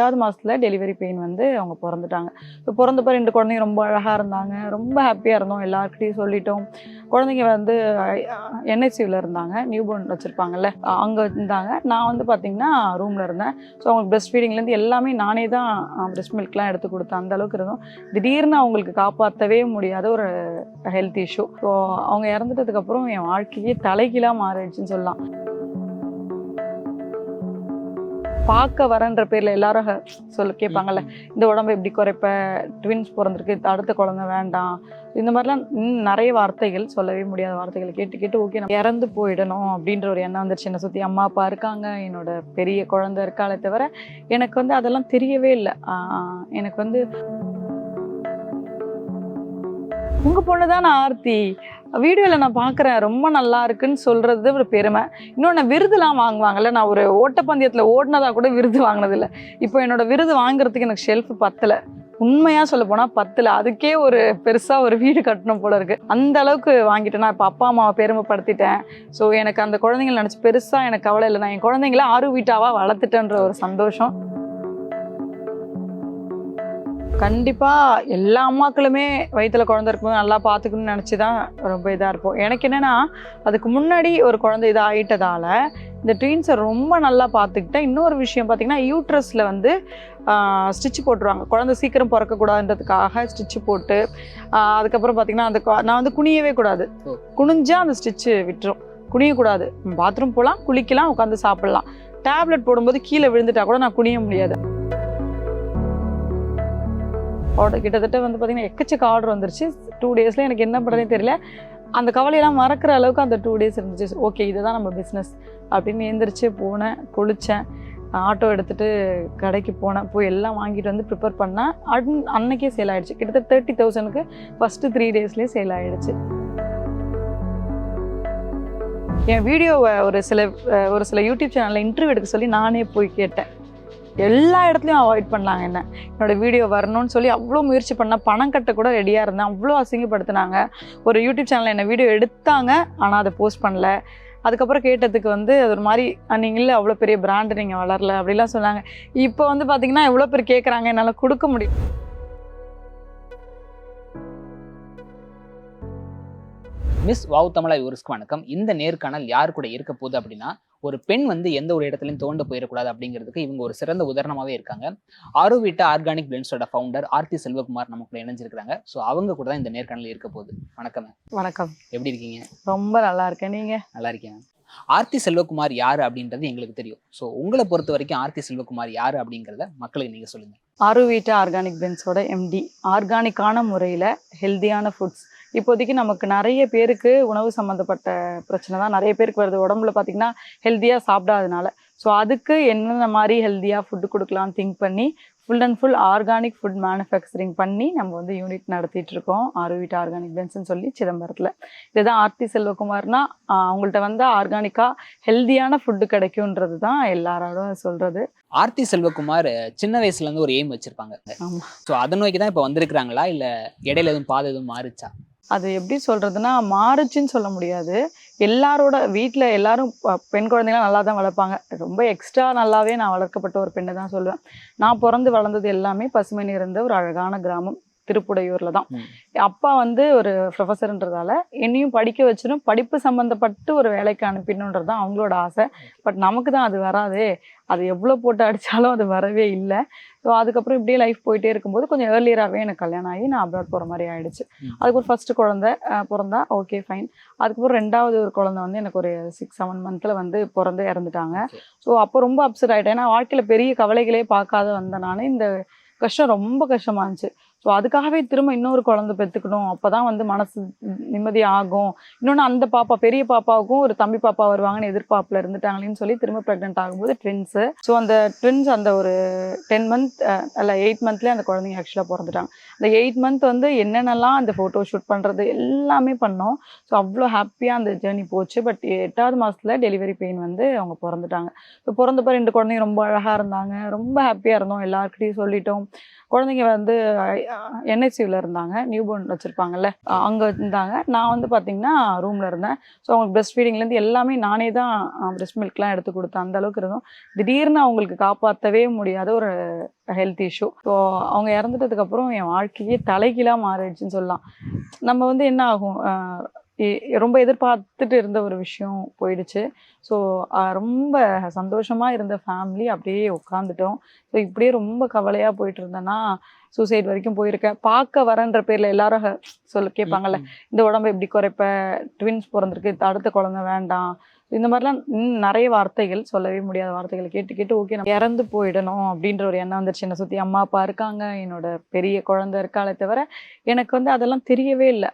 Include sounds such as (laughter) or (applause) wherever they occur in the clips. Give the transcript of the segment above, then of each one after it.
எட்டாவது மாதத்தில் delivery pain வந்து அவங்க பிறந்துட்டாங்க. இப்போ பிறந்தப்ப ரெண்டு குழந்தைங்க ரொம்ப அழகாக இருந்தாங்க ரொம்ப ஹாப்பியாக இருந்தோம் எல்லாருக்கிட்டையும் சொல்லிட்டோம். குழந்தைங்க வந்து என்எஸ்சியில் இருந்தாங்க நியூ பார்ன் வச்சுருப்பாங்கல்ல அங்கே இருந்தாங்க. நான் வந்து பார்த்திங்கன்னா ரூமில் இருந்தேன். ஸோ அவங்களுக்கு பிரஸ்ட் ஃபீடிங்லேருந்து எல்லாமே நானே தான் பிரஸ்ட் மில்க்லாம் எடுத்து கொடுத்தேன். அந்த அளவுக்கு இருந்தோம். திடீர்னு அவங்களுக்கு காப்பாற்றவே முடியாத ஒரு ஹெல்த் இஷ்யூ ஸோ அவங்க இறந்துட்டதுக்கப்புறம் என் வாழ்க்கையே தலைகீழாக மாறிடுச்சுன்னு சொல்லலாம். பார்க்க வரன்ற பேர்ல எல்லாரும் சொல்ல கேட்பாங்கல்ல இந்த உடம்பு எப்படி குறைப்ப ட்வின்ஸ் பிறந்திருக்கு அடுத்த குழந்தை வேண்டாம். இந்த மாதிரிலாம் நிறைய வார்த்தைகள் சொல்லவே முடியாத வார்த்தைகள் கேட்டு கேட்டு ஓகே நம்ம இறந்து போயிடணும் அப்படின்ற ஒரு எண்ணம் வந்துருச்சு. என்னை சுற்றி அம்மா அப்பா இருக்காங்க என்னோட பெரிய குழந்தை இருக்காளே தவிர எனக்கு வந்து அதெல்லாம் தெரியவே இல்லை. எனக்கு வந்து உங்கள் பொண்ணு தான் நான் ஆர்த்தி? வீடியோவில் நான் பார்க்குறேன் ரொம்ப நல்லா இருக்குன்னு சொல்கிறது ஒரு பெருமை. இன்னொன்று விருதுலாம் வாங்குவாங்கல்ல. நான் ஒரு ஓட்டப்பந்தயத்தில் ஓடினதாக கூட விருது வாங்கினதில்ல. இப்போ என்னோட விருது வாங்குறதுக்கு எனக்கு ஷெல்ஃப் பத்தலை. உண்மையாக சொல்ல போனால் பத்தில். அதுக்கே ஒரு பெருசாக ஒரு வீடு கட்டணும் போல இருக்குது அந்த அளவுக்கு வாங்கிட்டேன். நான் இப்போ அப்பா அம்மாவை பெருமைப்படுத்திட்டேன். ஸோ எனக்கு அந்த குழந்தைங்களை நினச்சி பெருசாக எனக்கு கவலை இல்லை. நான் என் குழந்தைங்கள ஆறு வீட்டாவாக வளர்த்துட்டேன்ற ஒரு சந்தோஷம். கண்டிப்பாக எல்லா அம்மாக்களுமே வயித்துல குழந்தை இருக்கும்போது நல்லா பார்த்துக்கணும்னு நினச்சி தான் ரொம்ப இதாக இருப்போம். எனக்கு என்னென்னா அதுக்கு முன்னாடி ஒரு குழந்தை இதாக ஆயிட்டதால இந்த ட்வீன்ஸை ரொம்ப நல்லா பார்த்துக்கிட்டேன் இன்னொரு விஷயம் பார்த்தீங்கன்னா யூட்ரஸில் வந்து ஸ்டிச் போட்டுருவாங்க. குழந்தை சீக்கிரம் பிறக்கக்கூடாதுன்றதுக்காக ஸ்டிச் போட்டு அதுக்கப்புறம் பார்த்தீங்கன்னா அந்த நான் வந்து குனியவே கூடாது. ஓ. குனிஞ்சா அந்த ஸ்டிச்சு விட்டுரும். குனியக்கூடாது. பாத்ரூம் போகலாம் குளிக்கலாம் உட்காந்து சாப்பிடலாம். டேப்லெட் போடும்போது கீழே விழுந்துட்டா கூட நான் குனிய முடியாது. ஆர்டர் கிட்டத்தட்ட வந்து பார்த்தீங்கன்னா எக்கச்சக்க ஆர்டர் வந்துருச்சு. டூ டேஸில் எனக்கு என்ன பண்ணுறதுனே தெரியல. அந்த கவலையெல்லாம் மறக்கிற அளவுக்கு அந்த டூ டேஸ் இருந்துச்சு. ஓகே இதுதான் நம்ம பிஸ்னஸ் அப்படின்னு எழுந்திரிச்சு போனேன் குளித்தேன் ஆட்டோ எடுத்துகிட்டு கடைக்கு போனேன் போய் எல்லாம் வாங்கிட்டு வந்து ப்ரிப்பேர் பண்ணேன். அன் அன்னைக்கே சேல் ஆகிடுச்சு கிட்டத்தட்ட தேர்ட்டி தௌசண்ட்க்கு ஃபஸ்ட்டு த்ரீ டேஸ்லேயே சேல் ஆகிடுச்சு என் வீடியோவை ஒரு சில ஒரு சில யூடியூப் சேனலில் இன்டர்வியூ எடுக்க சொல்லி நானே போய் கேட்டேன். எல்லா இடத்துலையும் அவாய்ட் பண்ணாங்க என்ன. என்னோட வீடியோ வரணும்னு சொல்லி அவ்வளோ முயற்சி பண்ணேன் பணம் கட்ட கூட ரெடியாக இருந்தேன். அவ்வளோ அசிங்கப்படுத்தினாங்க. ஒரு யூடியூப் சேனலில் என்ன வீடியோ எடுத்தாங்க ஆனால் அதை போஸ்ட் பண்ணல. அதுக்கப்புறம் கேட்டதுக்கு வந்து அது ஒரு மாதிரி நீங்கள் இல்லை அவ்வளோ பெரிய பிராண்டு நீங்கள் வளரல அப்படிலாம் சொன்னாங்க. இப்போ வந்து பார்த்தீங்கன்னா எவ்வளோ பேர் கேட்குறாங்க என்னால் கொடுக்க முடியும் மிஸ் வாவ் தமிழா இவருக்கு வணக்கம். இந்த நேர்காணல் யார் கூட இருக்க போகுது அப்படின்னா ஒரு பெண் வந்து எந்த ஒரு இடத்துலையும் தோண்ட போயிடக்கூடாது அப்படிங்கிறதுக்கு இவங்க ஒரு சிறந்த உதாரணமாவே இருக்காங்க. ஆரோவிட்டா ஆர்கானிக் பிளென்ஸோட ஃபவுண்டர் ஆர்த்தி செல்வகுமார் நம்ம கூட இணைஞ்சிருக்காங்க ஸோ அவங்க கூட தான் இந்த நேர்காணல் இருக்க போகுது. வணக்கம். வணக்கம். எப்படி இருக்கீங்க? ரொம்ப நல்லா இருக்கேன். நீங்கள் நல்லா இருக்கேன். ஆர்த்தி செல்வகுமார் யாரு அப்படின்றது எங்களுக்கு தெரியும். ஸோ உங்களை பொறுத்த வரைக்கும் ஆர்த்தி செல்வகுமார் யாரு அப்படிங்கிறத மக்களுக்கு நீங்க சொல்லுங்க. ஆரோவீட்டா ஆர்கானிக் பென்ஸோட எம்டி ஆர்கானிக்கான முறையில் ஹெல்தியான ஃபுட்ஸ் இப்போதைக்கு நமக்கு நிறைய பேருக்கு உணவு சம்மந்தப்பட்ட பிரச்சனை தான். நிறைய பேருக்கு வருது. உடம்புல பார்த்திங்கன்னா ஹெல்த்தியாக சாப்பிடாதனால ஸோ அதுக்கு என்னென்ன மாதிரி ஹெல்த்தியாக ஃபுட்டு கொடுக்கலாம்னு திங்க் பண்ணி full and full organic food manufacturing பண்ணி நம்ம வந்து யூனிட் நடத்திட்டு இருக்கோம். ஆரோவிட்டா ஆர்கானிக் பென்ஸ்னு சொல்லி சிதம்பரத்தில். இதுதான் ஆர்த்தி செல்வகுமார்னா அவங்கள்ட்ட வந்து ஆர்கானிக்காக ஹெல்தியான ஃபுட்டு கிடைக்குன்றது தான் எல்லாரோட சொல்கிறது ஆர்த்தி செல்வகுமார் சின்ன வயசுல இருந்து ஒரு எய்ம் வச்சிருப்பாங்க. ஸோ அதை நோக்கி தான் இப்போ வந்திருக்கிறாங்களா? இல்ல இடையில எதுவும் பாதை எதுவும் மாறுச்சா? அது எப்படி சொல்கிறதுனா மாறுச்சுன்னு சொல்ல முடியாது. எல்லாரோட வீட்டில் எல்லாரும் பெண் குழந்தைங்களாம் நல்லா தான் வளர்ப்பாங்க. ரொம்ப எக்ஸ்ட்ரா நல்லாவே நான் வளர்க்கப்பட்ட ஒரு பெண்ணை தான் சொல்லுவேன் நான் பிறந்து வளர்ந்தது எல்லாமே பசுமை நிறைந்த ஒரு அழகான கிராமம். திருப்புடையூரில் தான். அப்பா வந்து ஒரு ப்ரொஃபஸர்ன்றதால என்னையும் படிக்க வச்சிடும் படிப்பு சம்மந்தப்பட்டு ஒரு வேலைக்கு அனுப்பிடணுன்றது தான் அவங்களோட ஆசை. பட் நமக்கு தான் அது வராதே. அது எவ்வளோ போட்டு அடித்தாலும் அது வரவே இல்லை. ஸோ அதுக்கப்புறம் இப்படியே லைஃப் போயிட்டே இருக்கும்போது கொஞ்சம் ஏர்லியராகவே எனக்கு கல்யாணம் ஆகி நான் அப்ராட் போகிற மாதிரி ஆயிடுச்சு. அதுக்கு ஒரு ஃபர்ஸ்ட் குழந்தை பிறந்தா ஓகே ஃபைன் அதுக்கப்புறம் ரெண்டாவது ஒரு குழந்தை வந்து எனக்கு ஒரு சிக்ஸ் செவன் மந்த்தில் வந்து பிறந்து இறந்துட்டாங்க. ஸோ அப்போ ரொம்ப அப்செட் ஆகிட்டேன் ஏன்னா வாழ்க்கையில் பெரிய கவலைகளே பார்க்காத வந்த நான் இந்த கஷ்டம் ரொம்ப கஷ்டமா இருந்துச்சு. ஸோ அதுக்காகவே திரும்ப இன்னொரு குழந்தை பெற்றுக்கணும். அப்போ தான் வந்து மனசு நிம்மதி ஆகும் இன்னொன்று அந்த பாப்பா பெரிய பாப்பாவுக்கும் ஒரு தம்பி பாப்பா வருவாங்கன்னு எதிர்பார்ப்பில் இருந்துட்டாங்களேன்னு சொல்லி திரும்ப ப்ரெக்னென்ட் ஆகும்போது ட்வின்ஸு ஸோ அந்த ட்வின்ஸ் அந்த ஒரு டென் மந்த் அல்ல எயிட் மந்த்லேயே அந்த குழந்தைங்க ஆக்சுவலாக பிறந்துட்டாங்க. அந்த எயிட் மந்த் வந்து என்னென்னலாம் அந்த ஃபோட்டோ ஷூட் பண்ணுறது எல்லாமே பண்ணோம். ஸோ அவ்வளோ ஹாப்பியாக அந்த ஜேர்னி போச்சு. பட் எட்டாவது மாதத்தில் டெலிவரி பெயின் வந்து அவங்க பிறந்துட்டாங்க. ஸோ பிறந்தப்ப ரெண்டு குழந்தைங்க ரொம்ப அழகாக இருந்தாங்க. ரொம்ப ஹாப்பியாக இருந்தோம். எல்லாருக்கிட்டையும் சொல்லிட்டோம். குழந்தைங்க வந்து என்எஸ்சியில் இருந்தாங்க. நியூபோர்ன் வச்சுருப்பாங்கல்ல அங்கே இருந்தாங்க. நான் வந்து பார்த்திங்கன்னா ரூமில் இருந்தேன். ஸோ அவங்களுக்கு breast ஃபீடிங்லேருந்து எல்லாமே நானே தான் breast மில்க்லாம் எடுத்து கொடுத்தேன். அந்த அளவுக்கு இருந்தோம். திடீர்னு அவங்களுக்கு காப்பாற்றவே முடியாத ஒரு ஹெல்த் இஷ்யூ ஸோ அவங்க இறந்துட்டதுக்கப்புறம் என் வாழ்க்கையே தலைகீழாக மாறிடுச்சுன்னு சொல்லலாம். நம்ம வந்து என்ன ஆகும் ரொம்ப எதிர்பார்த்துட்டு இருந்த ஒரு விஷயம் போயிடுச்சு. ஸோ ரொம்ப சந்தோஷமாக இருந்த ஃபேமிலி அப்படியே உட்காந்துட்டோம் ஸோ இப்படியே ரொம்ப கவலையாக போயிட்டு இருந்தேன்னா சூசைட் வரைக்கும் போயிருக்கேன். பார்க்க வரேன்ற பேரில் எல்லாரும் சொல்ல கேட்பாங்கல்ல இந்த உடம்பு எப்படி குறைப்ப ட்வின்ஸ் பிறந்திருக்கு அடுத்த குழந்தை வேண்டாம். இந்த மாதிரிலாம் நிறைய வார்த்தைகள் சொல்லவே முடியாத வார்த்தைகளை கேட்டு கேட்டு ஓகே நம்ம இறந்து போயிடணும். அப்படின்ற ஒரு எண்ணம் வந்துருச்சு. என்னை சுற்றி அம்மா அப்பா இருக்காங்க. என்னோட பெரிய குழந்தை இருக்காளே தவிர எனக்கு வந்து அதெல்லாம் தெரியவே இல்லை.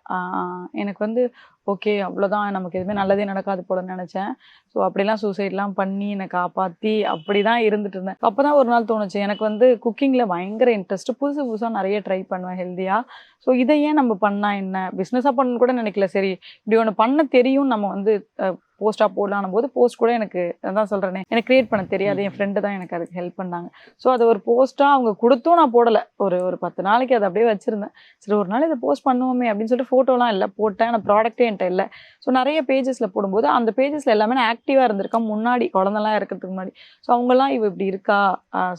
எனக்கு வந்து ஓகே அவ்வளோதான் நமக்கு எதுவுமே நல்லதே நடக்காது போல நினச்சேன். ஸோ அப்படிலாம் சூசைட்லாம் பண்ணி என்னை காப்பாற்றி அப்படி தான் இருந்துட்டு இருந்தேன். அப்போ தான் ஒரு நாள் தோணுச்சு. எனக்கு வந்து குக்கிங்கில் பயங்கர இன்ட்ரெஸ்ட் புதுசு புதுசாக நிறைய ட்ரை பண்ணுவேன் ஹெல்த்தியாக ஸோ இதை ஏன் நம்ம பண்ணால் என்ன? பிஸ்னஸாக பண்ணணும்னு கூட நினைக்கல. சரி இப்படி ஒன்று பண்ண தெரியும் நம்ம வந்து போஸ்ட்டாக போடலான்னும் போது போஸ்ட் கூட எனக்கு அதான் சொல்கிறேனே எனக்கு க்ரியேட் பண்ண தெரியாது. என் ஃப்ரெண்டு தான் எனக்கு அதுக்கு ஹெல்ப் பண்ணாங்க. ஸோ அது ஒரு போஸ்ட்டாக அவங்க கொடுத்தும் நான் போடலை. ஒரு ஒரு பத்து நாளைக்கு அதை அப்படியே வச்சுருந்தேன். சரி ஒரு நாள் இதை போஸ்ட் பண்ணுவோமே அப்படின்னு சொல்லிட்டு ஃபோட்டோலாம் இல்லை போட்டேன். ஆனால் ப்ராடக்ட்டே என்கிட்ட இல்லை. ஸோ நிறைய பேஜஸில் போடும்போது அந்த பேஜஸில் எல்லாமே நான் ஆக்டிவாக இருந்திருக்கேன். முன்னாடி குழந்தெல்லாம் இருக்கிறதுக்கு முன்னாடி. ஸோ அவங்கெல்லாம் இவ இப்படி இருக்கா?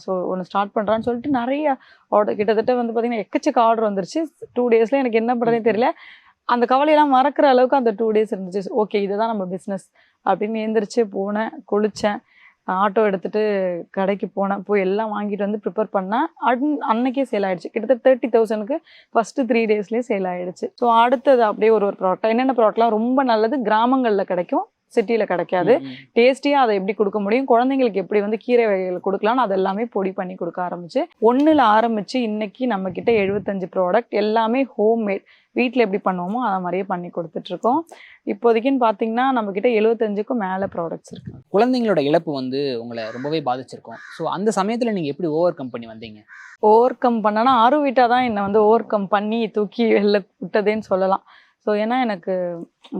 ஸோ ஒன்று ஸ்டார்ட் பண்ணுறான்னு சொல்லிட்டு நிறைய ஆர்டர் கிட்டத்தட்ட வந்து பார்த்தீங்கன்னா எக்கச்சக்க ஆர்டர் வந்துருச்சு. டூ டேஸில் எனக்கு என்ன பண்ணுறதே தெரியல. அந்த கவலையெல்லாம் மறக்கிற அளவுக்கு அந்த டூ டேஸ் இருந்துச்சு. ஓகே இதுதான் நம்ம பிஸ்னஸ் அப்படின்னு எழுந்திரிச்சு போனேன் குளித்தேன் ஆட்டோ எடுத்துட்டு கடைக்கு போனேன் போய் எல்லாம் வாங்கிட்டு வந்து ப்ரிப்பேர் பண்ணேன். அன் அன்னைக்கே சேல் ஆயிடுச்சு. கிட்டத்தட்ட தேர்ட்டி தௌசண்ட்க்கு ஃபஸ்ட்டு த்ரீ டேஸ்லேயே சேல் ஆயிடுச்சு. ஸோ அடுத்தது அப்படியே ஒரு ஒரு ப்ராடக்ட் என்னென்ன ப்ராடக்ட்லாம் ரொம்ப நல்லது கிராமங்களில் கிடைக்கும். சிட்டியில் கிடைக்காது. டேஸ்டியாக அதை எப்படி கொடுக்க முடியும்? குழந்தைங்களுக்கு எப்படி வந்து கீரை வகைகள் கொடுக்கலாம்னு அது எல்லாமே பொடி பண்ணி கொடுக்க ஆரம்பிச்சு ஒன்றில் ஆரம்பிச்சு இன்னைக்கு நம்ம கிட்ட எழுபத்தஞ்சு ப்ராடக்ட் எல்லாமே ஹோம்மேட் வீட்டில் எப்படி பண்ணுவோமோ அதை மாதிரியே பண்ணி கொடுத்துட்ருக்கோம் இப்போதைக்குன்னு பார்த்தீங்கன்னா நம்ம கிட்ட எழுபத்தஞ்சுக்கும் மேலே ப்ராடக்ட்ஸ் இருக்கு. குழந்தைங்களோட இழப்பு வந்து உங்களை ரொம்பவே பாதிச்சிருக்கும். ஸோ அந்த சமயத்துல நீங்க எப்படி ஓவர் கம் பண்ணி வந்தீங்க? ஓவர் கம் பண்ணனா ஆறு வீட்டா தான் என்னை வந்து ஓவர் கம் பண்ணி தூக்கி வெளில விட்டதேன்னு சொல்லலாம். ஸோ ஏன்னா எனக்கு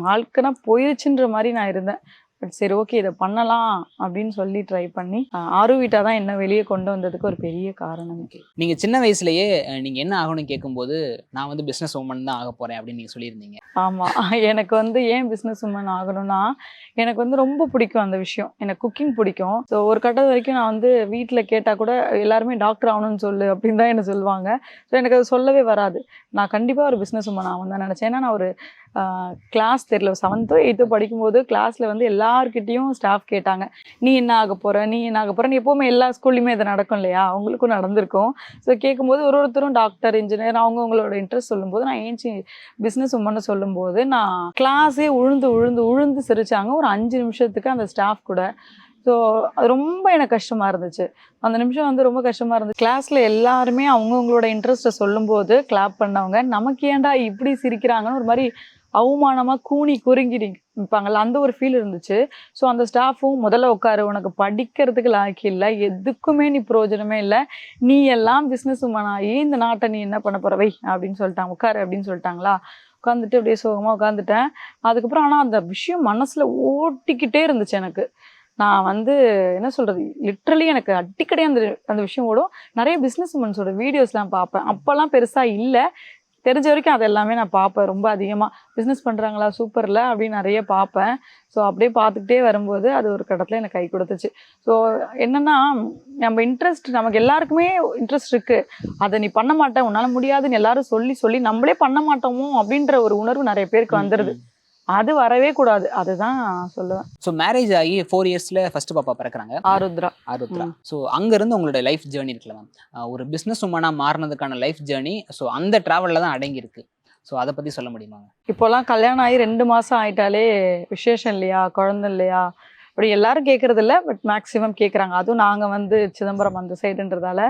வாழ்க்கைனா போயிருச்சுன்ற மாதிரி நான் இருந்தேன். பட் சரி ஓகே இதை பண்ணலாம் அப்படின்னு சொல்லி ட்ரை பண்ணி ஆறு வீட்டா தான் என்ன வெளியே கொண்டு வந்ததுக்கு ஒரு பெரிய காரணம். நீங்க சின்ன வயசுலயே அஹ், நீங்க என்ன ஆகணும்னு கேட்கும்போது நான் வந்து பிசினஸ் உமன் தான் ஆக போறேன் அப்படின்னு நீங்க சொல்லியிருந்தீங்க. ஆமாம் (laughs) எனக்கு வந்து ஏன் பிஸ்னஸ் உமன் ஆகணும்னா எனக்கு வந்து ரொம்ப பிடிக்கும் அந்த விஷயம். எனக்கு குக்கிங் பிடிக்கும். ஸோ ஒரு கட்டத்து வரைக்கும் நான் வந்து வீட்டில் கேட்டால் கூட எல்லாருமே டாக்டர் ஆகணும்னு சொல்லு அப்படின்னு தான் என்ன சொல்லுவாங்க. ஸோ எனக்கு அது சொல்லவே வராது. நான் கண்டிப்பாக ஒரு பிஸ்னஸ் உமன் ஆகும் தான் நினச்சேன். ஏன்னா நான் ஒரு கிளாஸ் தெரியல செவன்த்தோ எயித்தோ படிக்கும்போது கிளாஸில் வந்து எல்லாருக்கிட்டேயும் ஸ்டாஃப் கேட்டாங்க. நீ என்ன ஆக போகிற நீ என்ன ஆக போகிற நீ எப்போவுமே எல்லா ஸ்கூல்லையுமே இது நடக்கும் இல்லையா? அவங்களுக்கும் நடந்திருக்கும். ஸோ கேட்கும்போது ஒரு ஒருத்தரும் டாக்டர் இன்ஜினியர் அவங்கவுங்களோட இன்ட்ரெஸ்ட் சொல்லும்போது நான் ஏஞ்சி பிஸ்னஸ் உமன்னு சொல்லும்போது நான் கிளாஸே உழுந்து உழுந்து உழுந்து சிரிச்சாங்க. ஒரு அஞ்சு நிமிஷத்துக்கு அந்த ஸ்டாஃப் கூட. ஸோ அது ரொம்ப எனக்கு கஷ்டமாக இருந்துச்சு. அந்த நிமிஷம் வந்து ரொம்ப கஷ்டமாக இருந்துச்சு. கிளாஸில் எல்லாருமே அவங்கவுங்களோட இன்ட்ரெஸ்ட்டை சொல்லும்போது கிளாப் பண்ணவங்க நமக்கு ஏன்டா இப்படி சிரிக்கிறாங்கன்னு ஒரு மாதிரி அவமானமாக கூனி குறுங்கி நிற்பாங்கல்ல அந்த ஒரு ஃபீல் இருந்துச்சு. ஸோ அந்த ஸ்டாஃபும் முதல்ல உட்காரு உனக்கு படிக்கிறதுக்கு லாக்கி இல்லை எதுக்குமே நீ பிரயோஜனமே இல்லை. நீ எல்லாம் பிஸ்னஸ் உமனாகி இந்த நாட்டை நீ என்ன பண்ண போகிறவை அப்படின்னு சொல்லிட்டாங்க. உட்காரு அப்படின்னு சொல்லிட்டாங்களா? உட்காந்துட்டு அப்படியே சோகமாக உட்காந்துட்டேன் அதுக்கப்புறம் ஆனால் அந்த விஷயம் மனசில் ஓட்டிக்கிட்டே இருந்துச்சு எனக்கு. நான் வந்து என்ன சொல்கிறது லிட்ரலி எனக்கு அடிக்கடி அந்த அந்த விஷயம் ஓடும். நிறைய பிஸ்னஸ் உமன்ஸோட வீடியோஸ்லாம் பார்ப்பேன். அப்போல்லாம் பெருசாக இல்லை. தெரிஞ்ச வரைக்கும் அது எல்லாமே நான் பார்ப்பேன். ரொம்ப அதிகமாக பிஸ்னஸ் பண்ணுறாங்களா சூப்பரில் அப்படின்னு நிறைய பார்ப்பேன். ஸோ அப்படியே பார்த்துக்கிட்டே வரும்போது அது ஒரு கட்டத்தில் எனக்கு கை கொடுத்துச்சு. ஸோ என்னென்னா நம்ம இன்ட்ரெஸ்ட் நமக்கு எல்லாருக்குமே இன்ட்ரெஸ்ட் இருக்குது அதை நீ பண்ண மாட்டேன் உன்னால் முடியாதுன்னு எல்லாரும் சொல்லி சொல்லி நம்மளே பண்ண மாட்டோமோ அப்படின்ற ஒரு உணர்வு நிறைய பேருக்கு வந்துடுது அது வரவே கூடாது. அதுதான் சொல்லுவேன். ஸோ மேரேஜ் ஆகி ஃபோர் இயர்ஸ்ல ஃபர்ஸ்ட் பாப்பா பிறக்குறாங்க. ஆருத்ரா. ஆருத்ரா. ஸோ அங்கேருந்து உங்களோட லைஃப் ஜேர்னி இருக்குல்ல மேம் ஒரு பிஸ்னஸ் உமனாக மாறினதுக்கான லைஃப் ஜேர்னி ஸோ அந்த ட்ராவலில் தான் அடங்கியிருக்கு. ஸோ அதை பற்றி சொல்ல முடியுமா இப்போலாம் கல்யாணம் ஆகி ரெண்டு மாதம் ஆயிட்டாலே விசேஷம் இல்லையா? குழந்தை இல்லையா? அப்படி எல்லாரும் கேட்கறது இல்ல பட் மேக்ஸிமம் கேட்குறாங்க அதுவும் நாங்கள் வந்து சிதம்பரம் அந்த சைடுன்றதால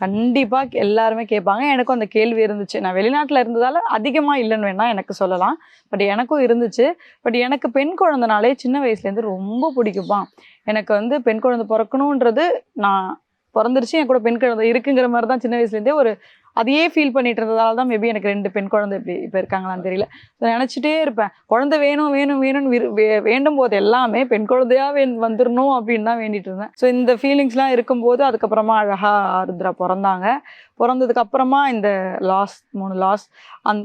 கண்டிப்பாக எல்லாருமே கேட்பாங்க. எனக்கும் அந்த கேள்வி இருந்துச்சு. நான் வெளிநாட்டில் இருந்ததால் அதிகமாக இல்லைன்னு வேணால் எனக்கு சொல்லலாம். பட் எனக்கும் இருந்துச்சு. பட் எனக்கு பெண் குழந்தைனாலே சின்ன வயசுலேருந்து ரொம்ப பிடிக்குமா எனக்கு வந்து பெண் குழந்தை பிறக்கணுன்றது நான் பிறந்துருச்சு என் கூட பெண் குழந்தை இருக்குங்கிற மாதிரி தான் சின்ன வயசுலேருந்தே ஒரு அதையே ஃபீல் பண்ணிட்டு இருந்ததால தான் மேபி எனக்கு ரெண்டு பெண் குழந்தை இப்படி இப்போ இருக்காங்களான்னு தெரியல. நினச்சிட்டே நினைச்சிட்டே இருப்பேன். குழந்தை வேணும் வேணும் வேணும்னு விரு- வே- வேண்டும் போது எல்லாமே பெண் குழந்தையா வே வந்துடணும் அப்படின்னு தான் வேண்டிட்டு இருந்தேன். ஸோ இந்த ஃபீலிங்ஸ்லாம் இருக்கும்போது அதுக்கப்புறமா அழகா ஆருத்ரா பிறந்தாங்க. பிறந்ததுக்கு அப்புறமா இந்த லாஸ் மூணு லாஸ் அந்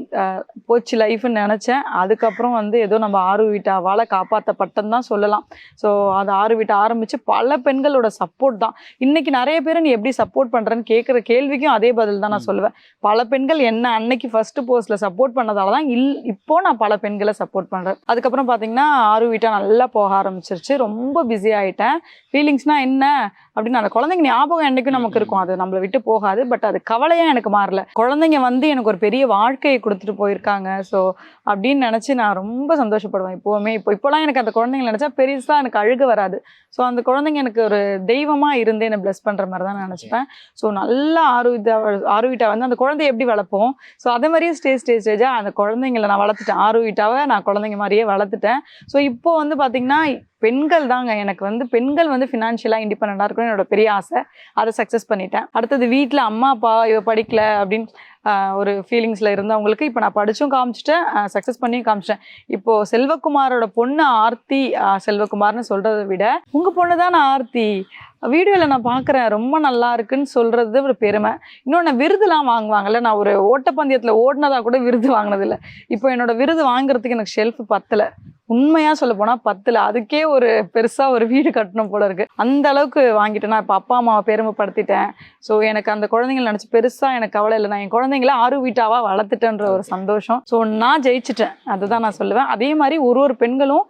போச்சு லைஃப்னு நினச்சேன். அதுக்கப்புறம் வந்து ஏதோ நம்ம ஆறு வீட்டாவால் காப்பாற்றப்பட்டன்னு தான் சொல்லலாம். ஸோ அது ஆறு வீட்டை ஆரம்பித்து பல பெண்களோட சப்போர்ட் தான். இன்னைக்கு நிறைய பேரை நீ எப்படி சப்போர்ட் பண்ணுறேன்னு கேட்குற கேள்விக்கும் அதே பதில் தான் நான். சொல்லுவேன். பல பெண்கள் என்ன அன்னைக்கு ஃபர்ஸ்ட் போஸ்ட்ல சப்போர்ட் பண்ணதால தான் இல் இப்போ நான் பல பெண்களை சப்போர்ட் பண்றேன். அதுக்கப்புறம் பாத்தீங்கன்னா ஆறு வீட்டா நல்லா போக ஆரம்பிச்சிருச்சு. ரொம்ப பிஸி ஆயிட்டேன். ஃபீலிங்ஸ்னா என்ன? அப்படின்னு அந்த குழந்தைங்க ஞாபகம் என்னைக்கும் நமக்கு இருக்கும். அது நம்மளை விட்டு போகாது. பட் அது கவலையா எனக்கு மாறல. குழந்தைங்க வந்து எனக்கு ஒரு பெரிய வாழ்க்கையை கொடுத்துட்டு போயிருக்காங்க. ஸோ அப்படின்னு நினச்சி நான் ரொம்ப சந்தோஷப்படுவேன் இப்போவுமே. இப்போ இப்போலாம் எனக்கு அந்த குழந்தைங்க நினச்சா பெருசாக எனக்கு அழுக வராது. ஸோ அந்த குழந்தைங்க எனக்கு ஒரு தெய்வமாக இருந்து என்னை ப்ளஸ் பண்ணுற மாதிரி தான் நினச்சிப்பேன். ஸோ நல்லா ஆரோக்கிய ஆரோக்கிட்டா வந்து அந்த குழந்தைய எப்படி வளர்ப்போம்? ஸோ அதே மாதிரியே ஸ்டேஜ் ஸ்டேஜ் ஸ்டேஜாக அந்த குழந்தைங்கள நான் வளர்த்துட்டேன். ஆரோக்கிட்டாவை நான் குழந்தைங்க மாதிரியே வளர்த்துட்டேன். ஸோ இப்போ வந்து பார்த்தீங்கன்னா பெண்கள் தாங்க. எனக்கு வந்து பெண்கள் வந்து ஃபினான்ஷியலாக இண்டிபெண்டாக இருக்கணும் என்னோட பெரிய ஆசை. அதை சக்ஸஸ் பண்ணிட்டேன். அடுத்தது வீட்டில் அம்மா அப்பா இவ படிக்கல அப்படின்னு ஒரு ஃபீலிங்ஸில் இருந்தவங்களுக்கு இப்போ நான் படிச்சும் காமிச்சிட்டேன் சக்ஸஸ் பண்ணியும் காமிச்சிட்டேன். இப்போ செல்வகுமாரோட பொண்ணு ஆர்த்தி செல்வகுமார்னு சொல்கிறத விட உங்கள் பொண்ணு தான் ஆர்த்தி? வீடியோவில் நான் பார்க்குறேன் ரொம்ப நல்லா இருக்குன்னு சொல்கிறது ஒரு பெருமை. இன்னொன்று விருதுலாம் வாங்குவாங்கல்ல. நான் ஒரு ஓட்டப்பந்தயத்தில் ஓடினதாக கூட விருது வாங்கினதில்ல. இப்போ என்னோட விருது வாங்குறதுக்கு எனக்கு ஷெல்ஃப் பத்தலை. உண்மையாக சொல்ல போனால் பத்தில். அதுக்கே ஒரு பெருசாக ஒரு வீடு கட்டணும் போல இருக்குது அந்த அளவுக்கு வாங்கிட்டேன். நான் இப்போ அப்பா அம்மாவை பெருமைப்படுத்திட்டேன். ஸோ எனக்கு அந்த குழந்தைங்களை நினச்சி பெருசாக எனக்கு கவலை இல்லை. நான் என் குழந்தைங்கள ஆறு வீட்டாவாக வளர்த்துட்டேன்ற ஒரு சந்தோஷம். ஸோ நான் ஜெயிச்சிட்டேன். அதுதான் நான் சொல்லுவேன். அதே மாதிரி ஒரு ஒரு பெண்களும்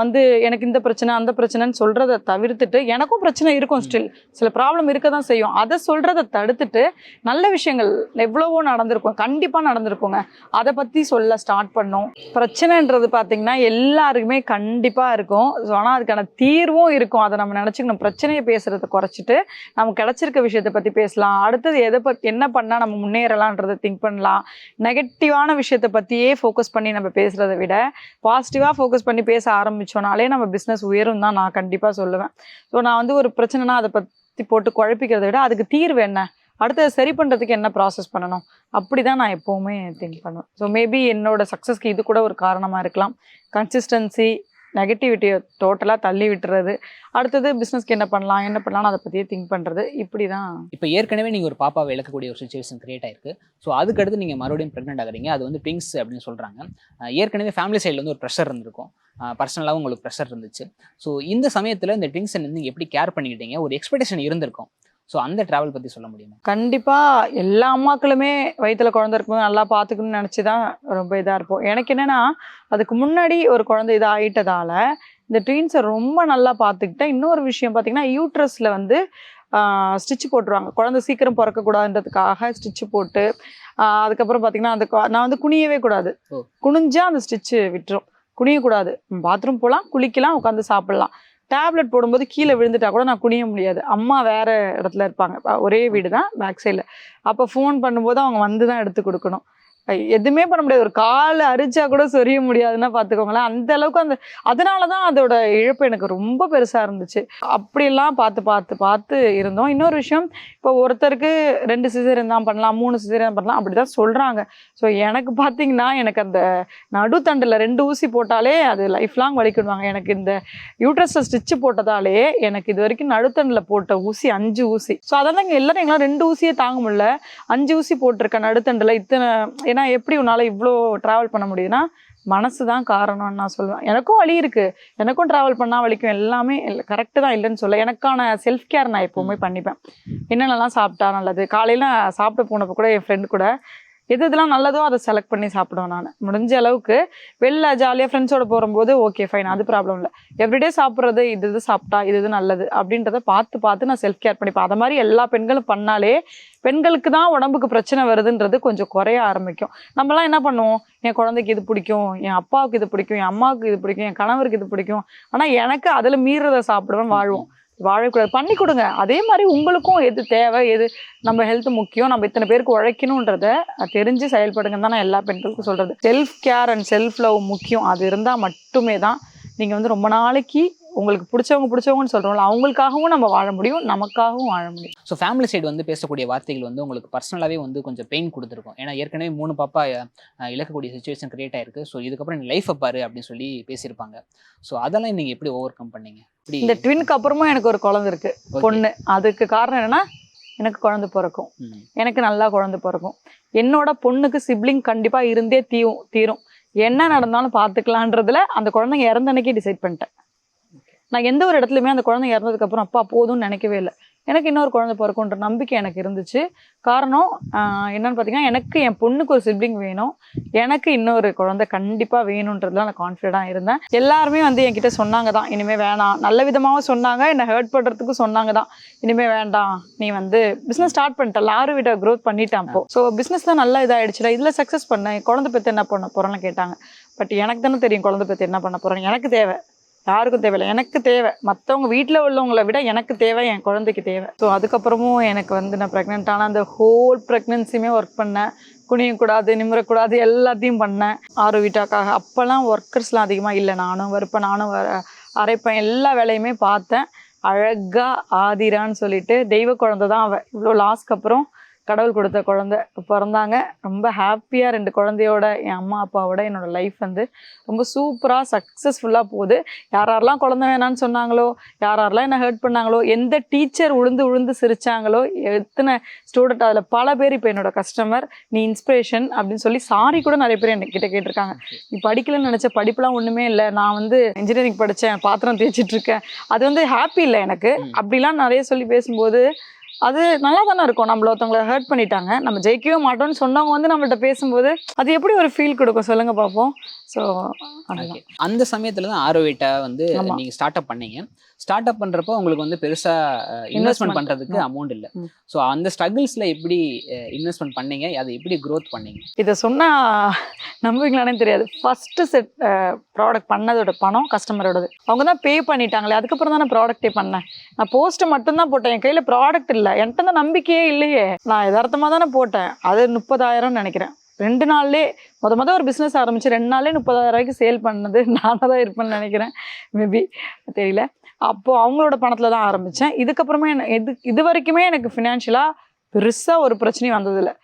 வந்து எனக்கு இந்த பிரச்சனை அந்த பிரச்சனைன்னு சொல்கிறத தவிர்த்துட்டு எனக்கும் பிரச்சனை இருக்கும் ஸ்டில் சில ப்ராப்ளம் இருக்க தான் செய்யும். அதை சொல்றதை தடுத்துட்டு நல்ல விஷயங்கள் எவ்வளவோ நடந்திருக்கும். கண்டிப்பா நடந்திருக்குங்க. அதை பத்தி சொல்ல ஸ்டார்ட் பண்ணோம். பிரச்சனைன்றது பாத்தீங்கன்னா எல்லாருக்குமே கண்டிப்பாக இருக்கும். ஆனா ஆனால் அதுக்கான தீர்வும் இருக்கும். அதை நம்ம நினச்சிக்கணும். பிரச்சனையை பேசுகிறத குறைச்சிட்டு நமக்கு கிடைச்சிருக்க விஷயத்தை பற்றி பேசலாம். அடுத்தது எதை பற்றி என்ன பண்ணால் நம்ம முன்னேறலான்றதை திங்க் பண்ணலாம். நெகட்டிவான விஷயத்தை பற்றியே ஃபோக்கஸ் பண்ணி நம்ம பேசுகிறத விட பாசிட்டிவாக ஃபோக்கஸ் பண்ணி பேச ஆரம்பிச்சோம்னாலே நம்ம பிஸ்னஸ் உயரும் தான் நான் கண்டிப்பாக சொல்லுவேன். ஸோ நான் வந்து ஒரு பிரச்சனைனா அதை பற்றி போட்டு குழப்பிக்கிறத விட அதுக்கு தீர்வு என்ன? அடுத்தது சரி பண்ணுறதுக்கு என்ன ப்ராசஸ் பண்ணணும்? அப்படி தான் நான் எப்போவுமே திங்க் பண்ணுவேன். ஸோ மேபி என்னோட சக்ஸஸ்க்கு இது கூட ஒரு காரணமாக இருக்கலாம். கன்சிஸ்டன்சி நெகட்டிவிட்டியை டோட்டலாக தள்ளி விட்டுறது. அடுத்தது பிஸ்னஸ்க்கு என்ன பண்ணலாம் என்ன பண்ணலாம் அதை பற்றியே திங்க் பண்ணுறது இப்படி தான் இப்போ ஏற்கனவே நீங்கள் ஒரு பாப்பாவை இழக்கக்கூடிய ஒரு சுச்சுவேஷன் கிரியேட் ஆயிருக்கு. ஸோ அதுக்கடுத்து நீங்கள் மறுபடியும் ப்ரெக்னென்ட் ஆகுறீங்க. அது வந்து ட்விங்ஸ் அப்படின்னு சொல்கிறாங்க ஏற்கனவே ஃபேமிலி சைடில் வந்து ஒரு ப்ரெஷர் இருந்திருக்கும். பர்சனலாகவும் உங்களுக்கு ப்ரெஷர் இருந்துச்சு. ஸோ இந்த சமயத்தில் இந்த ட்விங்ஸை வந்து எப்படி கேர் பண்ணிக்கிட்டீங்க? ஒரு எக்ஸ்பெக்டேஷன் இருந்திருக்கும். ஸோ அந்த ட்ராவல் பற்றி சொல்ல முடியுமா? கண்டிப்பாக எல்லா அம்மாக்களுமே வயித்துல குழந்தை இருக்கும்போது நல்லா பார்த்துக்கணும்னு நினச்சி தான் ரொம்ப இதாக இருப்போம். எனக்கு என்னென்னா அதுக்கு முன்னாடி ஒரு குழந்தை இது ஆயிட்டதால இந்த ட்வீன்ஸை ரொம்ப நல்லா பார்த்துக்கிட்டேன். இன்னொரு விஷயம் பார்த்தீங்கன்னா யூட்ரஸில் வந்து ஸ்டிச் போட்டுருவாங்க. குழந்தை சீக்கிரம் பிறக்கக்கூடாதுன்றதுக்காக ஸ்டிச் போட்டு அதுக்கப்புறம் பார்த்தீங்கன்னா அந்த நான் வந்து குனியவே கூடாது. ஓ. குனிஞ்சா அந்த ஸ்டிச்சு விட்டுரும். குனியக்கூடாது. பாத்ரூம் போகலாம் குளிக்கலாம் உட்காந்து சாப்பிடலாம். டேப்லெட் போடும்போது கீழே விழுந்துட்டா கூட நான் குனிய முடியாது. அம்மா வேறு இடத்துல இருப்பாங்க. ஒரே வீடு தான் பேக் சைடில் அப்போ ஃபோன் பண்ணும்போது அவங்க வந்து தான் எடுத்து கொடுக்கணும். எதுவுமே பண்ண முடியாது. ஒரு கால் அரிச்சா கூட சொரிய முடியாதுன்னா பார்த்துக்கோங்களேன் அந்த அளவுக்கு அந்த அதனால தான் அதோட இழப்பு எனக்கு ரொம்ப பெருசாக இருந்துச்சு. அப்படிலாம் பார்த்து பார்த்து பார்த்து இருந்தோம். இன்னொரு விஷயம் இப்போ ஒருத்தருக்கு ரெண்டு சிசேரியன் தான் பண்ணலாம் மூணு சிசேரியன் பண்ணலாம் அப்படி தான் சொல்கிறாங்க ஸோ எனக்கு பார்த்தீங்கன்னா எனக்கு அந்த நடுத்தண்டில் ரெண்டு ஊசி போட்டாலே அது லைஃப் லாங் வலிக்கிடுவாங்க எனக்கு இந்த யூட்ரஸை ஸ்டிச்சு போட்டதாலே எனக்கு இது வரைக்கும் நடுத்தண்டில் போட்ட ஊசி அஞ்சு ஊசி. ஸோ அதெல்லாம் இங்கே எல்லாரும் எங்களால் ரெண்டு ஊசியே தாங்க முடியல. அஞ்சு ஊசி போட்டிருக்கேன் நடுத்தண்டில் இத்தனை ஏன்னா எப்படி உன்னால் இவ்வளோ ட்ராவல் பண்ண முடியுதுன்னா மனசு தான் காரணம்னு நான் சொல்லுவேன். எனக்கும் வலி இருக்குது எனக்கும் ட்ராவல் பண்ணால் வலிக்கும். எல்லாமே கரெக்டு தான் இல்லைன்னு சொல்ல. எனக்கான செல்ஃப் கேர் நான் எப்போவுமே பண்ணிப்பேன். என்னென்னலாம் சாப்பிட்டா நல்லது? காலையில் சாப்பிட போனப்போ கூட என் ஃப்ரெண்டு கூட எது எதெல்லாம் நல்லதோ அதை செலக்ட் பண்ணி சாப்பிடுவேன் நான். முடிஞ்ச அளவுக்கு வெளில ஜாலியாக ஃப்ரெண்ட்ஸோட போகும்போது ஓகே ஃபைன் அது ப்ராப்ளம் இல்லை. எவ்ரிடே சாப்பிட்றது இது இது சாப்பிட்டா இது இது நல்லது அப்படின்றத பார்த்து பார்த்து நான் செல்ஃப் கேர் பண்ணிப்பேன். அதை மாதிரி எல்லா பெண்களும் பண்ணாலே பெண்களுக்கு தான் உடம்புக்கு பிரச்சனை வருதுன்றது கொஞ்சம் குறைய ஆரம்பிக்கும். நம்மலாம் என்ன பண்ணுவோம்? என் குழந்தைக்கு இது பிடிக்கும் என் அப்பாவுக்கு இது பிடிக்கும் என் அம்மாவுக்கு இது பிடிக்கும் என் கணவருக்கு இது பிடிக்கும். ஆனால் எனக்கு அதில் மீறதை சாப்பிடுவேன் வாழ்வோம். வாழக்கூடாது. பண்ணி கொடுங்க. அதே மாதிரி உங்களுக்கும் எது தேவை எது நம்ம ஹெல்த் முக்கியம் நம்ம இத்தனை பேருக்கு உழைக்கணுன்றத தெரிஞ்சு செயல்படுங்க தான் நான் எல்லா பெண்களுக்கும் சொல்கிறது self care and self love முக்கியம். அது இருந்தால் மட்டுமே தான் நீங்கள் வந்து ரொம்ப நாளைக்கு உங்களுக்கு பிடிச்சவங்க பிடிச்சவங்கன்னு சொல்கிறோம்ல அவங்களுக்காகவும் நம்ம வாழ முடியும் நமக்காகவும் வாழ முடியும். ஸோ ஃபேமிலி சைடு வந்து பேசக்கூடிய வார்த்தைகள் வந்து உங்களுக்கு பர்சனலாகவே வந்து கொஞ்சம் பெயின் கொடுத்துருக்கும். ஏன்னா ஏற்கனவே மூணு பாப்பா இழக்கக்கூடிய சுச்சுவேஷன் கிரியேட் ஆயிருக்கு. ஸோ இதுக்கப்புறம் நீ லைஃப்பை பாரு அப்படின்னு சொல்லி பேசியிருப்பாங்க. ஸோ அதெல்லாம் நீங்கள் எப்படி ஓவர் கம் பண்ணீங்க இந்த ட்வின்க்கு அப்புறமும் எனக்கு ஒரு குழந்தை இருக்கு. பொண்ணு. அதுக்கு காரணம் என்னன்னா எனக்கு குழந்தை பிறக்கும். எனக்கு நல்லா குழந்தை பிறக்கும். என்னோட பொண்ணுக்கு சிப்ளிங் கண்டிப்பா இருந்தே தீரும் தீரும். என்ன நடந்தாலும் பார்த்துக்கலான்றதுல அந்த குழந்தைங்க இறந்த அன்னைக்கே டிசைட் பண்ணிட்டேன். நான் எந்த ஒரு இடத்துலையுமே அந்த குழந்தை இறந்ததுக்கப்புறம் அப்பா போதும்னு நினைக்கவே இல்லை. எனக்கு இன்னொரு குழந்தை பிறக்குன்ற நம்பிக்கை எனக்கு இருந்துச்சு. காரணம் என்னன்னு பார்த்தீங்கன்னா எனக்கு என் பொண்ணுக்கு ஒரு சிப்ளிங் வேணும். எனக்கு இன்னொரு குழந்தை கண்டிப்பாக வேணுன்றதுல நான் கான்ஃபிடண்டாக இருந்தேன். எல்லாருமே வந்து என்கிட்ட சொன்னாங்க தான் இனிமேல் வேணாம். நல்ல விதமாகவும் சொன்னாங்க என்னை ஹர்ட் பண்ணுறதுக்கும் சொன்னாங்க தான். இனிமேல் வேண்டாம் நீ வந்து பிஸ்னஸ் ஸ்டார்ட் பண்ணிட்டேன் லாரு விட க்ரோத் பண்ணிட்டான் அப்போ. ஸோ பிஸ்னஸ் தான் நல்லா இதாகிடுச்சுல இதில் சக்ஸஸ் பண்ணேன் குழந்தை பற்றி என்ன பண்ண போகிறேன்னு கேட்டாங்க. பட் எனக்கு தானே தெரியும் குழந்தை பற்றி என்ன பண்ண போகிறேன் எனக்கு தேவை. யாருக்கும் தேவையில்லை. எனக்கு தேவை. மற்றவங்க வீட்டில் உள்ளவங்கள விட எனக்கு தேவை என் குழந்தைக்கு தேவை. ஸோ அதுக்கப்புறமும் எனக்கு வந்து நான் ப்ரெக்னென்ட் ஆனால் அந்த ஹோல் ப்ரெக்னென்சியுமே ஒர்க் பண்ணேன். குனியக்கூடாது நிமிரக்கூடாது எல்லாத்தையும் பண்ணேன். ஆறு வீட்டாக்காக. அப்போல்லாம் ஒர்க்கர்ஸ்லாம் அதிகமாக இல்லை. நானும் வறுப்பேன் நானும் வர அரைப்பேன். எல்லா வேலையுமே பார்த்தேன். அழகாக ஆதிரான்னு சொல்லிட்டு தெய்வ குழந்தை தான் அவள் இவ்வளோ லாஸ்க்கு அப்புறம் கடவுள் கொடுத்த குழந்தை பிறந்தாங்க. ரொம்ப ஹாப்பியாக ரெண்டு குழந்தையோட என் அம்மா அப்பாவோட என்னோட லைஃப் வந்து ரொம்ப சூப்பராக சக்ஸஸ்ஃபுல்லாக போகுது. யார் யாரெல்லாம் குழந்தை வேணான்னு சொன்னாங்களோ யார் யாரெல்லாம் என்ன ஹர்ட் பண்ணாங்களோ எந்த டீச்சர் உழுந்து உழுந்து சிரிச்சாங்களோ எத்தனை ஸ்டூடெண்ட் அதில் பல பேர் இப்போ என்னோட கஸ்டமர் நீ இன்ஸ்பிரேஷன் அப்படின்னு சொல்லி சாரி கூட நிறைய பேர் என்கிட்ட கேட்டிருக்காங்க. நீ படிக்கலன்னு நினச்ச படிப்புலாம் ஒன்றுமே இல்லை. நான் வந்து இன்ஜினியரிங் படித்தேன் பாத்திரம் தேய்ச்சிட்டு இருக்கேன். அது வந்து ஹாப்பி இல்லை எனக்கு. அப்படிலாம் நிறைய சொல்லி பேசும்போது அது நல்லா தானே இருக்கும். நம்மள ஒருத்தவங்கள ஹர்ட் பண்ணிட்டாங்க. நம்ம ஜெயிக்கவே மாட்டோம்னு சொன்னவங்க வந்து நம்மள்ட்ட பேசும்போது அது எப்படி ஒரு ஃபீல் கொடுக்கும்? சொல்லுங்க பார்ப்போம் ஸோ. அந்த சமயத்துல தான் ஆரோவேட்டா வந்து. நீங்க ஸ்டார்ட் அப் பண்ணீங்க. ஸ்டார்ட் அப் பண்றப்போ உங்களுக்கு வந்து பெருசா இன்வெஸ்ட்மெண்ட். பண்றதுக்கு. அமௌண்ட் இல்ல. ஸோ அந்த ஸ்ட்ரகிள்ஸ்ல எப்படி இன்வெஸ்ட்மெண்ட் பண்ணீங்க? அதை எப்படி growth பண்ணீங்க? இதை சொன்னால் நம்புவீங்களானே தெரியாது. ஃபஸ்ட்டு செட் ப்ராடக்ட் பண்ணதோட பணம் கஸ்டமரோடது அவங்க தான் பே பண்ணிட்டாங்களே அதுக்கப்புறம் தான் நான் ப்ராடக்ட்டே பண்ணேன். நான் போஸ்ட்டு மட்டும்தான் போட்டேன். என் கையில் ப்ராடக்ட் இல்லை. என்கிட்ட தான் நம்பிக்கையே இல்லையே. நான் யதார்த்தமாக தானே போட்டேன். அது முப்பதாயிரம்னு நினைக்கிறேன். ரெண்டு நாள்லே மொத மொதல் ஒரு பிஸ்னஸ் ஆரம்பிச்சு ரெண்டு நாளே முப்பதாயிரம் ரூபாய்க்கு சேல் பண்ணது. (laughs) நானாக தான் இருப்பேன்னு நினைக்கிறேன். மேபி தெரியல. அப்போது அவங்களோட பணத்தில் தான் ஆரம்பித்தேன் இதுக்கப்புறமே என்ன- இது இது வரைக்குமே எனக்கு ஃபினான்ஷியலாக பெருசாக ஒரு பிரச்சனையும் வந்ததில்லை.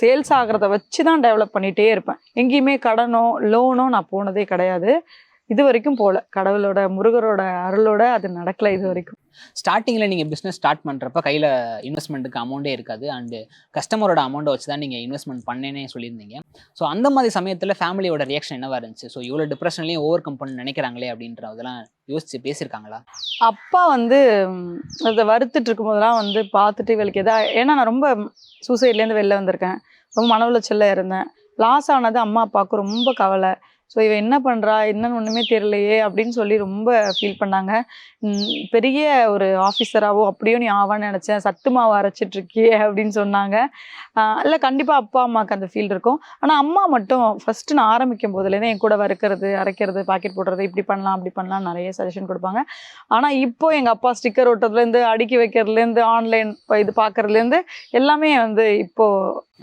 சேல்ஸ் ஆகிறத வச்சு தான் டெவலப் பண்ணிகிட்டே இருப்பேன். எங்கேயுமே கடனோ லோனோ நான் போனதே கிடையாது. இது வரைக்கும் போகல கடவுளோட முருகரோட அருளோட அது நடக்கல இது வரைக்கும் ஸ்டார்டிங்ல நீங்க பிசினஸ் ஸ்டார்ட் பண்றப்ப கையில இன்வெஸ்ட்மெண்ட்டுக்கு அமௌண்டே இருக்காது. அண்ட் கஸ்டமரோட அமௌண்ட்டை வச்சு தான் நீங்க இன்வெஸ்ட்மெண்ட் பண்ணேனே சொல்லியிருந்தீங்க. ஸோ அந்த மாதிரி சமயத்துல ஃபேமிலியோட ரியாக்ஷன் என்னவா இருந்துச்சு? ஸோ இவ்வளோ டிப்ரெஷன்லையும் ஓவர் கம் பண்ண நினைக்கிறாங்களே அப்படின்ற அதெல்லாம் யோசிச்சு பேசியிருக்காங்களா? அப்பா வந்து அதை வறுத்துட்டு இருக்கும்போதெல்லாம் வந்து பார்த்துட்டு இவளுக்கு எதா ஏன்னா நான் ரொம்ப சூசைட்லேருந்து வெளில வந்திருக்கேன். ரொம்ப மன உளைச்சல்ல இருந்தேன். லாஸ் ஆனது அம்மா அப்பாவுக்கு ரொம்ப கவலை. ஸோ இவ என்ன பண்ணுறா என்னன்னு ஒன்றுமே தெரியலையே அப்படின்னு சொல்லி ரொம்ப ஃபீல் பண்ணாங்க. பெரிய ஒரு ஆஃபீஸராகவோ அப்படியோ நீ ஆவான்னு நினச்சேன். சத்து மாவு அரைச்சிட்டு இருக்கியே அப்படின்னு சொன்னாங்க. இல்லை கண்டிப்பாக அப்பா அம்மாவுக்கு அந்த ஃபீல் இருக்கும். ஆனால் அம்மா மட்டும் ஃபஸ்ட்டு நான் ஆரம்பிக்கும் போதுலேருந்து என் கூட வறுக்கிறது அரைக்கிறது பாக்கெட் போடுறது இப்படி பண்ணலாம் அப்படி பண்ணலாம் நிறைய சஜஷன் கொடுப்பாங்க. ஆனால் இப்போ எங்கள் அப்பா ஸ்டிக்கர் ஒட்டுறதுலேருந்து அடுக்கி வைக்கிறதுலேருந்து ஆன்லைன் இது பார்க்கறதுலேருந்து எல்லாமே வந்து இப்போ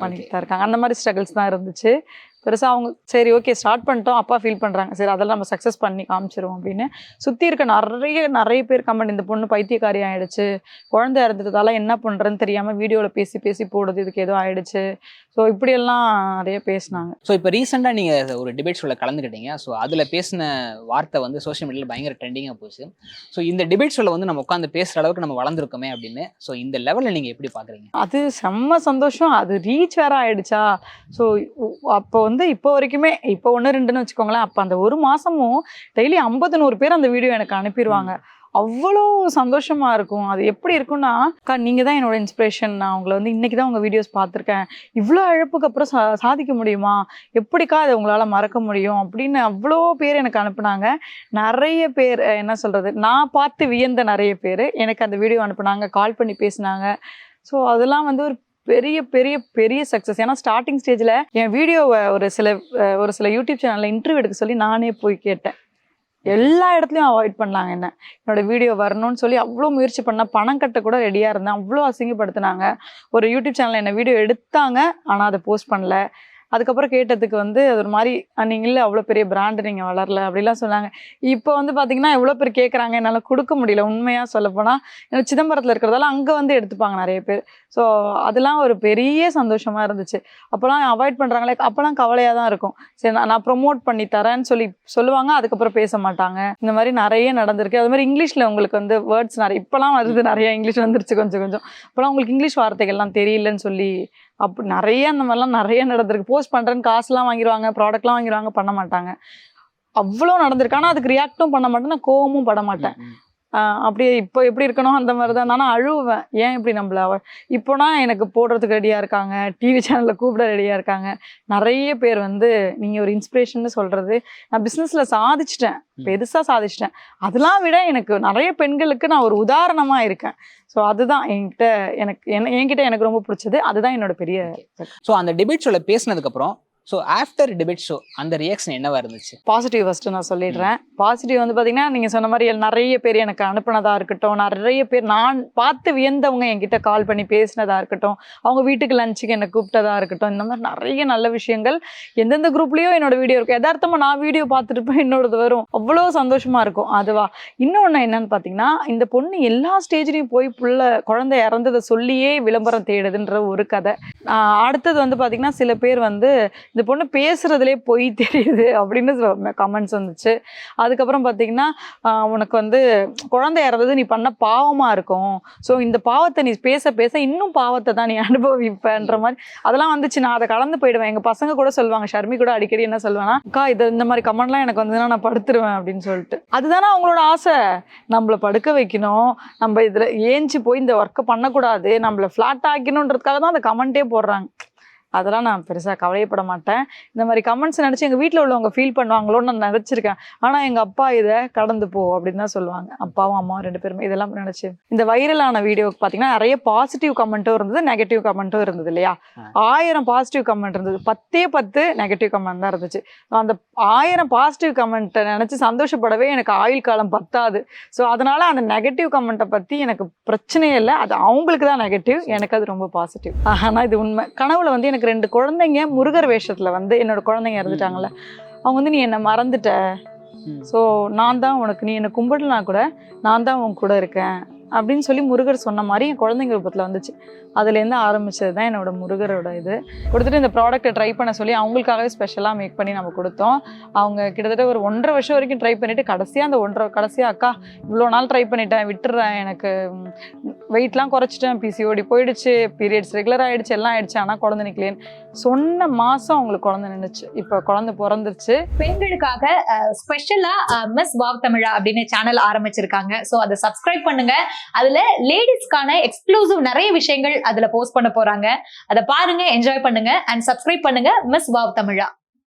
பண்ணிட்டு தான் இருக்காங்க. அந்த மாதிரி ஸ்ட்ரகிள்ஸ் தான் இருந்துச்சு. பெருசாக அவங்க சரி ஓகே ஸ்டார்ட் பண்ணிட்டோம். அப்பா ஃபீல் பண்ணுறாங்க சரி அதெல்லாம் நம்ம சக்ஸஸ் பண்ணி காமிச்சிருவோம் அப்படின்னு சுற்றி இருக்க நிறைய நிறைய பேர் கமெண்ட் இந்த பொண்ணு பைத்தியக்காரி ஆயிடுச்சு. குழந்தை இறந்துட்டதால என்ன பண்ணுறதுன்னு தெரியாமல் வீடியோவில் பேசி பேசி போடுது. இதுக்கு ஏதோ ஆயிடுச்சு. ஸோ இப்படியெல்லாம் நிறைய பேசினாங்க. ஸோ இப்போ ரீசெண்டாக நீங்கள் ஒரு டிபேட் ஷோவில் கலந்துக்கிட்டீங்க. ஸோ அதில் பேசின வார்த்தை வந்து சோஷியல் மீடியாவில் பயங்கர ட்ரெண்டிங்காக போச்சு. ஸோ இந்த டிபேட் ஷோவில் வந்து நம்ம உட்காந்து பேசுகிற அளவுக்கு நம்ம வளர்ந்துருக்கோமே அப்படின்னு. ஸோ இந்த லெவலில் நீங்கள் எப்படி பார்க்குறீங்க அது செம்ம சந்தோஷம். அது ரீச் வேற ஆயிடுச்சா? ஸோ அப்போ வந்து இப்போ வரைக்குமே இப்போ ஒன்று ரெண்டுன்னு வச்சுக்கோங்களேன். அப்போ அந்த ஒரு மாசமும் டெய்லி ஐம்பது நூறு பேர் அந்த வீடியோ எனக்கு அனுப்பிடுவாங்க அவ்வளோ சந்தோஷமா இருக்கும். அது எப்படி இருக்கும்னா அக்கா நீங்கள் தான் என்னோட இன்ஸ்பிரேஷன் நான் உங்களை வந்து இன்னைக்கு தான் உங்கள் வீடியோஸ் பார்த்துருக்கேன். இவ்வளோ இழப்புக்கு அப்புறம் சா சாதிக்க முடியுமா? எப்படிக்கா அதை உங்களால் மறக்க முடியும்? அப்படின்னு அவ்வளோ பேர் எனக்கு அனுப்புனாங்க. நிறைய பேர் என்ன சொல்கிறது நான் பார்த்து வியந்த நிறைய பேர் எனக்கு அந்த வீடியோ அனுப்புனாங்க கால் பண்ணி பேசினாங்க. ஸோ அதெல்லாம் வந்து ஒரு பெரிய பெரிய பெரிய சக்ஸஸ் ஏன்னா ஸ்டார்டிங் ஸ்டேஜில் என் வீடியோவை ஒரு சில ஒரு சில யூடியூப் சேனலில் இன்டர்வியூ எடுக்க சொல்லி நானே போய் கேட்டேன். எல்லா இடத்துலையும் அவாய்ட் பண்ணாங்க என்ன. என்னோட வீடியோ வரணும்னு சொல்லி அவ்வளோ முயற்சி பண்ண பணம் கட்ட கூட ரெடியாக இருந்தேன். அவ்வளோ அசிங்கப்படுத்தினாங்க. ஒரு யூடியூப் சேனலில் என்ன வீடியோ எடுத்தாங்க ஆனால் அதை போஸ்ட் பண்ணல. அதுக்கப்புறம் கேட்டதுக்கு வந்து அது ஒரு மாதிரி நீங்கள் இல்லை அவ்வளோ பெரிய பிராண்டு நீங்கள் வளரல அப்படிலாம் சொன்னாங்க. இப்போ வந்து பார்த்தீங்கன்னா எவ்வளோ பேர் கேட்குறாங்க என்னால் கொடுக்க முடியல உண்மையாக சொல்லப்போனால் சிதம்பரத்தில் இருக்கிறதால அங்கே வந்து எடுத்துப்பாங்க நிறைய பேர். ஸோ அதெல்லாம் ஒரு பெரிய சந்தோஷமாக இருந்துச்சு. அப்போலாம் அவாய்ட் பண்ணுறாங்களே அப்போலாம் கவலையாக தான் இருக்கும். சரி நான் நான் ப்ரொமோட் பண்ணி தரேன்னு சொல்லி சொல்லுவாங்க அதுக்கப்புறம் பேச மாட்டாங்க. இந்த மாதிரி நிறைய நடந்திருக்கு. அது மாதிரி இங்கிலீஷில் உங்களுக்கு வந்து வேர்ட்ஸ் நிறைய இப்போலாம் வருது நிறைய இங்கிலீஷ் வந்துருச்சு கொஞ்சம் கொஞ்சம். இப்போலாம் உங்களுக்கு இங்கிலீஷ் வார்த்தைகள்லாம் தெரியலன்னு சொல்லி அப்படி நிறைய அந்த மாதிரிலாம் நிறைய நடந்திருக்கு. போஸ்ட் பண்ணுறேன்னு காசுலாம் வாங்கிடுவாங்க ப்ராடக்ட்லாம் வாங்கிடுவாங்க பண்ண மாட்டாங்க. அவ்வளோ நடந்திருக்கு. ஆனால் அதுக்கு ரியாக்டும் பண்ண மாட்டேன் நான் கோவமும் பட மாட்டேன். அப்படியே இப்போ எப்படி இருக்கணும் அந்த மாதிரி தான் நானும் அழுவேன். ஏன் இப்படி நம்மள அவ? இப்போனா எனக்கு போடுறதுக்கு ரெடியாக இருக்காங்க. டிவி சேனலில் கூப்பிட ரெடியாக இருக்காங்க. நிறைய பேர் வந்து நீங்கள் ஒரு இன்ஸ்பிரேஷன் சொல்கிறது நான் பிஸ்னஸில் சாதிச்சிட்டேன். பெருசாக சாதிச்சிட்டேன். அதெல்லாம் விட எனக்கு நிறைய பெண்களுக்கு நான் ஒரு உதாரணமாக இருக்கேன். ஸோ அதுதான் என்கிட்ட எனக்கு என்ன என்கிட்ட எனக்கு ரொம்ப பிடிச்சது. அதுதான் என்னோட பெரிய ஸோ அந்த டிபேட் ஷோல பேசினதுக்கு அப்புறம் ஸோ ஆஃப்டர் டிபேட் ஷோ அந்த ரியாக்ஷன் என்னவா இருந்துச்சு? பாசிட்டிவ் ஃபஸ்ட்டு நான் சொல்லிடுறேன். பாசிட்டிவ் வந்து பார்த்தீங்கன்னா நீங்கள் சொன்ன மாதிரி நிறைய பேர் எனக்கு அனுப்புனதா இருக்கட்டும் நிறைய பேர் நான் பார்த்து வியந்தவங்க என்கிட்ட கால் பண்ணி பேசினதா இருக்கட்டும் அவங்க வீட்டுக்கு லஞ்சுக்கு என்னை கூப்பிட்டதா இருக்கட்டும் இந்த மாதிரி நிறைய நல்ல விஷயங்கள் எந்தெந்த குரூப்லேயும் என்னோட வீடியோ இருக்கும். யதார்த்தமாக நான் வீடியோ பார்த்துட்டு போய் என்னோடது வரும். அவ்வளோ சந்தோஷமாக இருக்கும். அதுவா? இன்னொன்று என்னன்னு பார்த்தீங்கன்னா இந்த பொண்ணு எல்லா ஸ்டேஜ்லேயும் போய் புள்ள குழந்தை இறந்ததை சொல்லியே விளம்பரம் தேடுதுன்ற ஒரு கதை. அடுத்தது வந்து பார்த்தீங்கன்னா சில பேர் வந்து இந்த பொண்ணு பேசுறதுலே பொய் தெரியுது அப்படின்னு கமெண்ட்ஸ் வந்துச்சு. அதுக்கப்புறம் பார்த்தீங்கன்னா உனக்கு வந்து குழந்தை இறந்தது நீ பண்ண பாவமாக இருக்கும். ஸோ இந்த பாவத்தை நீ பேச பேச இன்னும் பாவத்தை தான் நீ அனுபவிப்பேன்ற மாதிரி அதெல்லாம் வந்துச்சு. நான் அதை கலந்து போயிடுவேன். எங்கள் பசங்க கூட சொல்லுவாங்க ஷர்மி கூட அடிக்கடி என்ன சொல்லுவேன்னா அக்கா இது இந்த மாதிரி கமெண்ட்லாம் எனக்கு வந்ததுன்னா நான் படுத்துருவேன் அப்படின்னு சொல்லிட்டு. அதுதானே அவங்களோட ஆசை. நம்மளை படுக்க வைக்கணும். நம்ம இதில் ஏஞ்சி போய் இந்த ஒர்க்கை பண்ணக்கூடாது. நம்மளை ஃப்ளாட் ஆக்கணுன்றதுக்காக தான் அந்த கமெண்ட்டே போடுறாங்க. அதெல்லாம் நான் பெருசாக கவலையப்பட மாட்டேன். இந்த மாதிரி கமெண்ட்ஸ் நினச்சி எங்கள் வீட்டில் உள்ளவங்க ஃபீல் பண்ணுவாங்களோன்னு நான் நினச்சிருக்கேன். ஆனால் எங்கள் அப்பா இதை கடந்து போ அப்படின்னு தான் சொல்லுவாங்க. அப்பாவும் அம்மாவும் ரெண்டு பேருமே இதெல்லாம் நினச்சி. இந்த வைரலான வீடியோக்கு பார்த்தீங்கன்னா நிறைய பாசிட்டிவ் கமெண்ட்டும் இருந்தது நெகட்டிவ் கமெண்ட்டும் இருந்தது இல்லையா. ஆயிரம் பாசிட்டிவ் கமெண்ட் இருந்தது. பத்தே பத்து நெகட்டிவ் கமெண்ட் தான் இருந்துச்சு. அந்த ஆயிரம் பாசிட்டிவ் கமெண்ட்டை நினச்சி சந்தோஷப்படவே எனக்கு ஆயுள் காலம் பத்தாது. ஸோ அதனால அந்த நெகட்டிவ் கமெண்ட்டை பற்றி எனக்கு பிரச்சனையே இல்லை. அது அவங்களுக்கு தான் நெகட்டிவ் எனக்கு அது ரொம்ப பாசிட்டிவ் ஆனால் இது உண்மை. கனவுல வந்து எனக்கு ரெண்டு குழந்தைங்க முருகர் வேஷத்தில் வந்து என்னோட குழந்தைங்க இறந்துட்டாங்கல்ல. அவங்க வந்து நீ என்னை மறந்துட்ட. ஸோ நான் தான் உனக்கு நீ என்னை கும்பிடலனா கூட நான் தான் உன் கூட இருக்கேன். அப்படின்னு சொல்லி முருகர் சொன்ன மாதிரி என் குழந்தைங்க விருப்பத்தில் வந்துச்சு. அதுலேருந்து ஆரம்பிச்சது தான் என்னோட முருகரோட இது. கொடுத்துட்டு இந்த ப்ராடக்ட்டை ட்ரை பண்ண சொல்லி அவங்களுக்காகவே ஸ்பெஷலாக மேக் பண்ணி நம்ம கொடுத்தோம். அவங்க கிட்டத்தட்ட ஒரு ஒன்றரை வருஷம் வரைக்கும் ட்ரை பண்ணிட்டு கடைசியாக அந்த ஒன்றரை கடைசியாக அக்கா இவ்வளோ நாள் ட்ரை பண்ணிட்டேன் விட்டுறேன் எனக்கு வெயிட்லாம் குறைச்சிட்டேன் பிசிஓடி போயிடுச்சு பீரியட்ஸ் ரெகுலர் ஆகிடுச்சு எல்லாம் ஆயிடுச்சு ஆனால் குழந்தை நிற்கலேன்னு சொன்ன மாதம் அவங்களுக்கு குழந்தை நின்றுச்சு இப்போ குழந்தை பிறந்துருச்சு. பெண்களுக்காக ஸ்பெஷலா மிஸ் வாவ் தமிழா அப்படின்னு சேனல் ஆரம்பிச்சிருக்காங்க. சோ அதை சப்ஸ்கிரைப் பண்ணுங்க. அதுல லேடிஸ்க்கான எக்ஸ்க்ளூசிவ் நிறைய விஷயங்கள் அதுல போஸ்ட் பண்ண போறாங்க. அதை பாருங்க என்ஜாய் பண்ணுங்க. அண்ட் சப்ஸ்கிரைப் பண்ணுங்க மிஸ் வாவ் தமிழா.